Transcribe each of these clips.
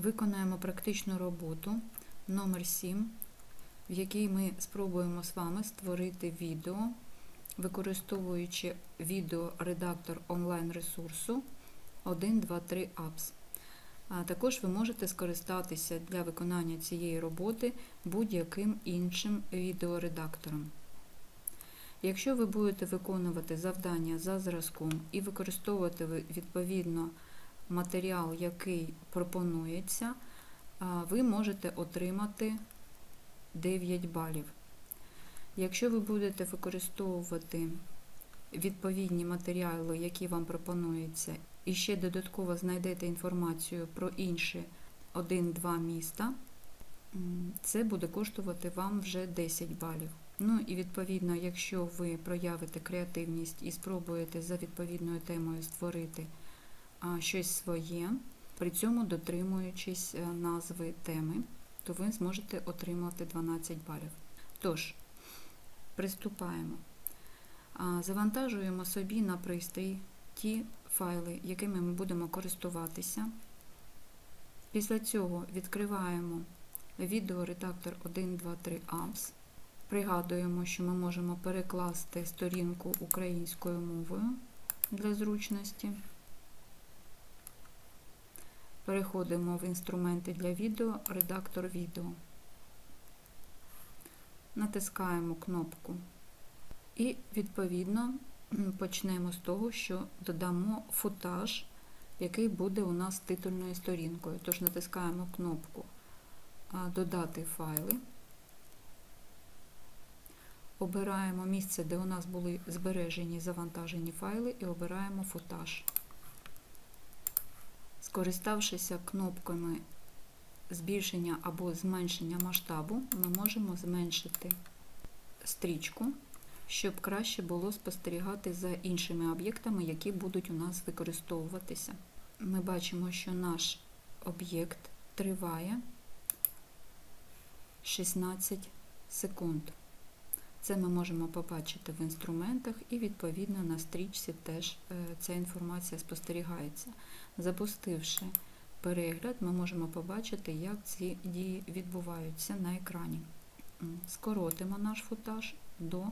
Виконаємо практичну роботу номер 7 в якій ми спробуємо з вами створити відео, використовуючи відеоредактор онлайн-ресурсу 1.2.3 Apps. А також ви можете скористатися для виконання цієї роботи будь-яким іншим відеоредактором. Якщо ви будете виконувати завдання за зразком і використовувати відповідно матеріал, який пропонується, ви можете отримати 9 балів. Якщо ви будете використовувати відповідні матеріали, які вам пропонуються, і ще додатково знайдете інформацію про інші 1-2 міста, це буде коштувати вам вже 10 балів. Ну і відповідно, якщо ви проявите креативність і спробуєте за відповідною темою створити щось своє, при цьому дотримуючись е, назви теми, то ви зможете отримати 12 балів. Тож, приступаємо. Завантажуємо собі на пристрій ті файли, якими ми будемо користуватися. Після цього відкриваємо відеоредактор 1.2.3 Apps. Пригадуємо, що ми можемо перекласти сторінку українською мовою для зручності. Переходимо в інструменти для відео, редактор відео. Натискаємо кнопку. І, відповідно, почнемо з того, що додамо футаж, який буде у нас титульною сторінкою. Тож натискаємо кнопку Додати файли. Обираємо місце, де у нас були збережені завантажені файли, і обираємо футаж. Скориставшися кнопками збільшення або зменшення масштабу, ми можемо зменшити стрічку, щоб краще було спостерігати за іншими об'єктами, які будуть у нас використовуватися. Ми бачимо, що наш об'єкт триває 16 секунд. Це ми можемо побачити в інструментах, і, відповідно, на стрічці теж е, ця інформація спостерігається. Запустивши перегляд, ми можемо побачити, як ці дії відбуваються на екрані. Скоротимо наш футаж до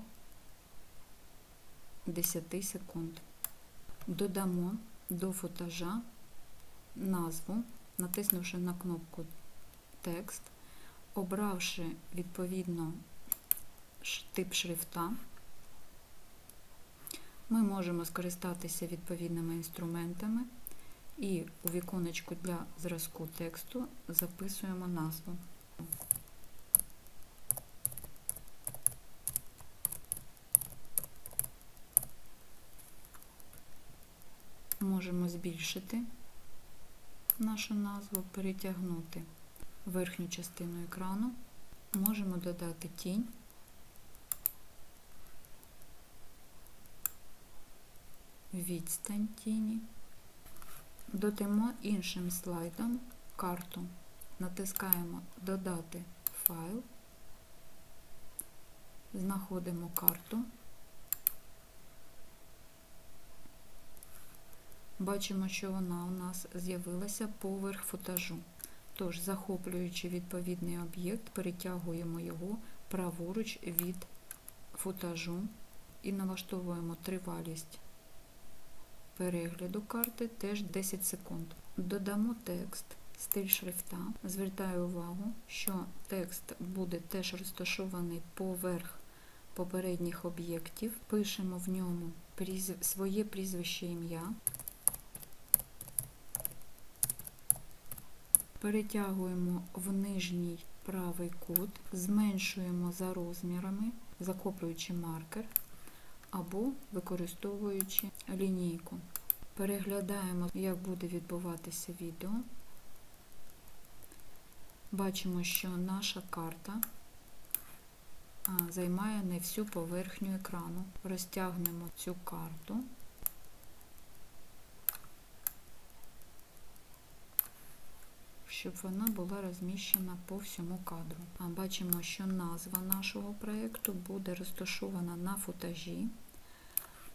10 секунд. Додамо до футажа назву, натиснувши на кнопку Текст, обравши відповідно тип шрифта, ми можемо скористатися відповідними інструментами і у віконечку для зразку тексту записуємо назву. Можемо збільшити нашу назву, перетягнути верхню частину екрану, можемо додати тінь. Відстань тіні. Додамо іншим слайдом карту. Натискаємо Додати файл, знаходимо карту. Бачимо, що вона у нас з'явилася поверх футажу. Тож, захоплюючи відповідний об'єкт, перетягуємо його праворуч від футажу і налаштовуємо тривалість перегляду карти теж 10 секунд. Додамо текст, стиль шрифта. Звертаю увагу, що текст буде теж розташований поверх попередніх об'єктів. Пишемо в ньому своє прізвище ім'я. Перетягуємо в нижній правий кут, зменшуємо за розмірами, захоплюючи маркер або використовуючи лінійку. Переглядаємо, як буде відбуватися відео. Бачимо, що наша карта займає не всю поверхню екрану. Розтягнемо цю карту. Щоб вона була розміщена по всьому кадру. Бачимо, що назва нашого проєкту буде розташована на футажі.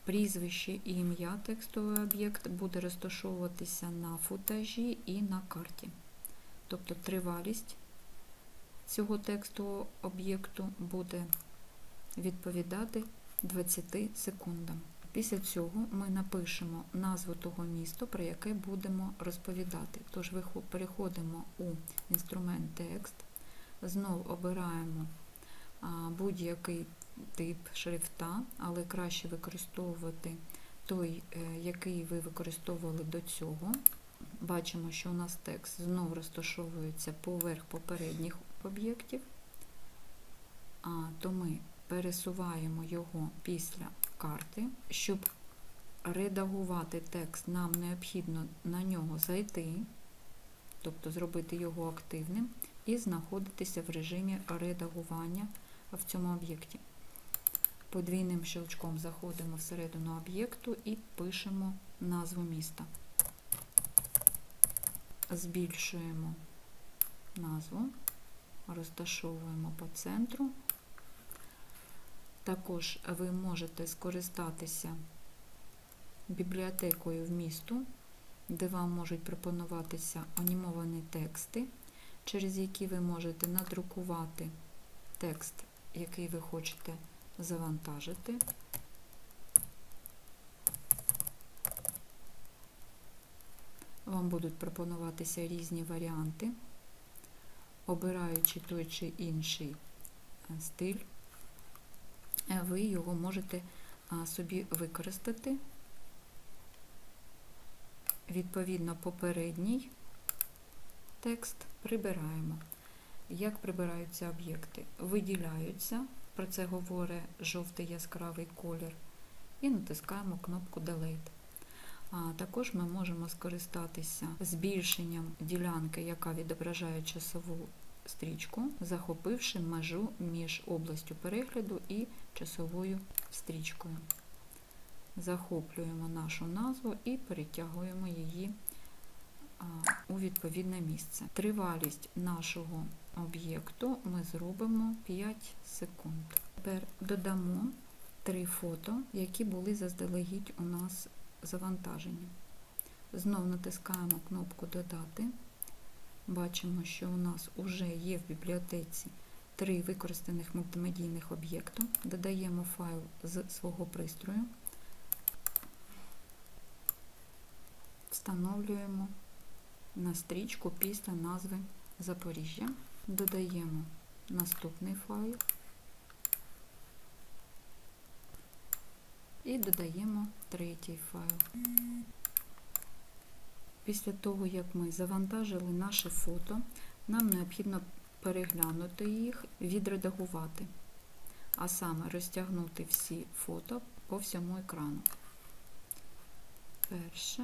Прізвище і ім'я текстовий об'єкт буде розташовуватися на футажі і на карті. тобто тривалість цього текстового об'єкту буде відповідати 20 секундам. Після цього ми напишемо назву того міста, про яке будемо розповідати. Тож переходимо у інструмент текст, знов обираємо будь-який тип шрифта, але краще використовувати той, е, який ви використовували до цього. Бачимо, що у нас текст знов розташовується поверх попередніх об'єктів, то ми пересуваємо його після карти. Щоб редагувати текст, нам необхідно на нього зайти, тобто зробити його активним, і знаходитися в режимі редагування в цьому об'єкті. Подвійним щелчком заходимо всередину об'єкту і пишемо назву міста. Збільшуємо назву, розташовуємо по центру. Також ви можете скористатися бібліотекою вмісту, де вам можуть пропонуватися анімовані тексти, через які ви можете надрукувати текст, який ви хочете завантажити. Вам будуть пропонуватися різні варіанти, обираючи той чи інший е, стиль, ви його можете собі використати. Відповідно, попередній текст прибираємо. Як прибираються об'єкти? Виділяються, про це говорить жовтий яскравий колір, і натискаємо кнопку Delete. А також ми можемо скористатися збільшенням ділянки, яка відображає часову стрічку, захопивши межу між областю перегляду і часовою стрічкою. Захоплюємо нашу назву і перетягуємо її у відповідне місце. Тривалість нашого об'єкту ми зробимо 5 секунд. Тепер додамо три фото, які були заздалегідь у нас завантажені. Знов натискаємо кнопку Додати. Бачимо, що у нас вже є в бібліотеці три використаних мультимедійних об'єкту. Додаємо файл з свого пристрою, встановлюємо на стрічку після назви Запоріжжя. Додаємо наступний файл і додаємо третій файл. Після того, як ми завантажили наше фото, нам необхідно переглянути їх, відредагувати, а саме розтягнути всі фото по всьому екрану. Перше,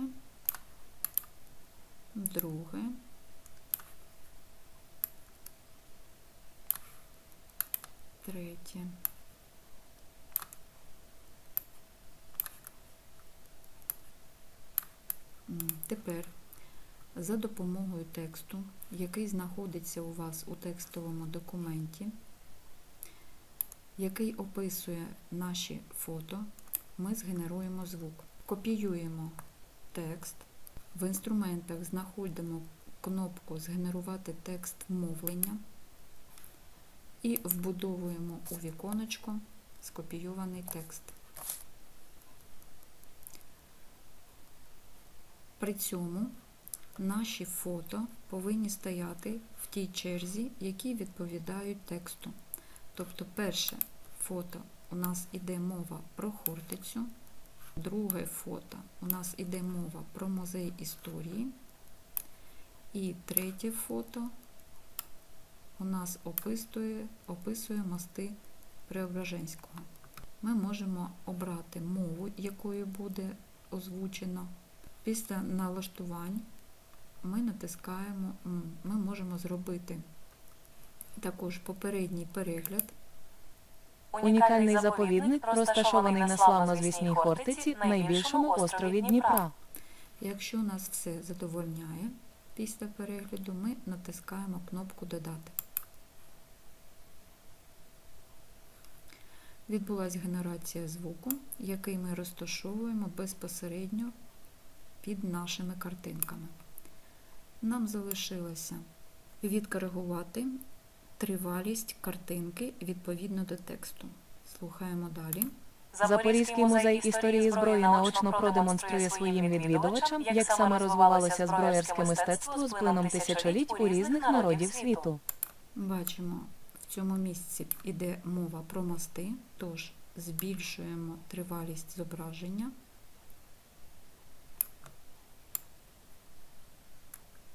друге, третє. Тепер за допомогою тексту, який знаходиться у вас у текстовому документі, який описує наші фото, ми згенеруємо звук. Копіюємо текст. В інструментах знаходимо кнопку Згенерувати текст мовлення і вбудовуємо у віконечко скопійований текст. При цьому наші фото повинні стояти в тій черзі, які відповідають тексту. Тобто, перше фото у нас іде мова про Хортицю, друге фото у нас іде мова про музей історії, і третє фото у нас описує, описує мости Преображенського. Ми можемо обрати мову, якою буде озвучено. Після налаштувань ми натискаємо, ми можемо зробити також попередній перегляд. Унікальний заповідник розташований на славнозвісній Хортиці, найбільшому острові Дніпра. Якщо нас все задовольняє після перегляду, ми натискаємо кнопку Додати. Відбулася генерація звуку, який ми розташовуємо безпосередньо під нашими картинками. Нам залишилося відкоригувати тривалість картинки відповідно до тексту. Слухаємо далі. Запорізький музей історії зброї наочно продемонструє своїм відвідувачам, як саме розвивалося зброярське мистецтво з плином тисячоліть у різних народів світу. Бачимо, в цьому місці йде мова про мости, тож збільшуємо тривалість зображення.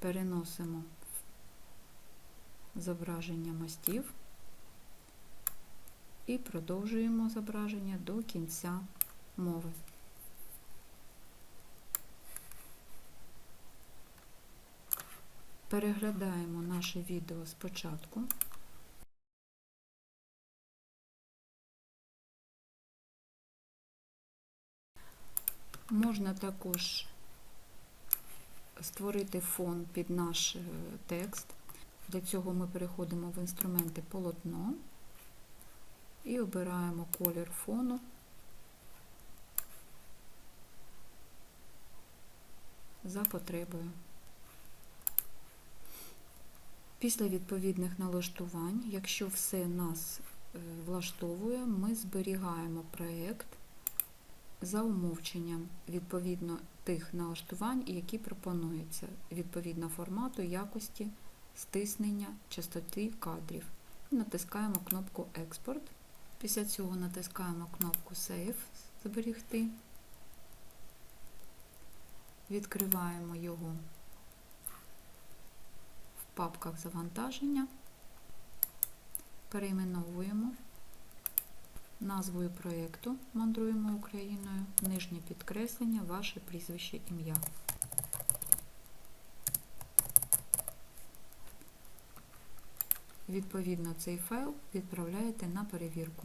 Переносимо зображення мостів і продовжуємо зображення до кінця мови. Переглядаємо наше відео спочатку. Можна також створити фон під наш е, текст. Для цього ми переходимо в інструменти полотно і обираємо колір фону. За потребою. Після відповідних налаштувань, якщо все нас е, влаштовує, ми зберігаємо проєкт за умовченням відповідно тих налаштувань, які пропонуються відповідно формату, якості, стиснення, частоти кадрів. Натискаємо кнопку Експорт. Після цього натискаємо кнопку Save Зберігти. Відкриваємо його в папках завантаження, перейменовуємо назвою проєкту Мандруємо Україною, нижнє підкреслення, ваше прізвище, ім'я. Відповідно, цей файл відправляєте на перевірку.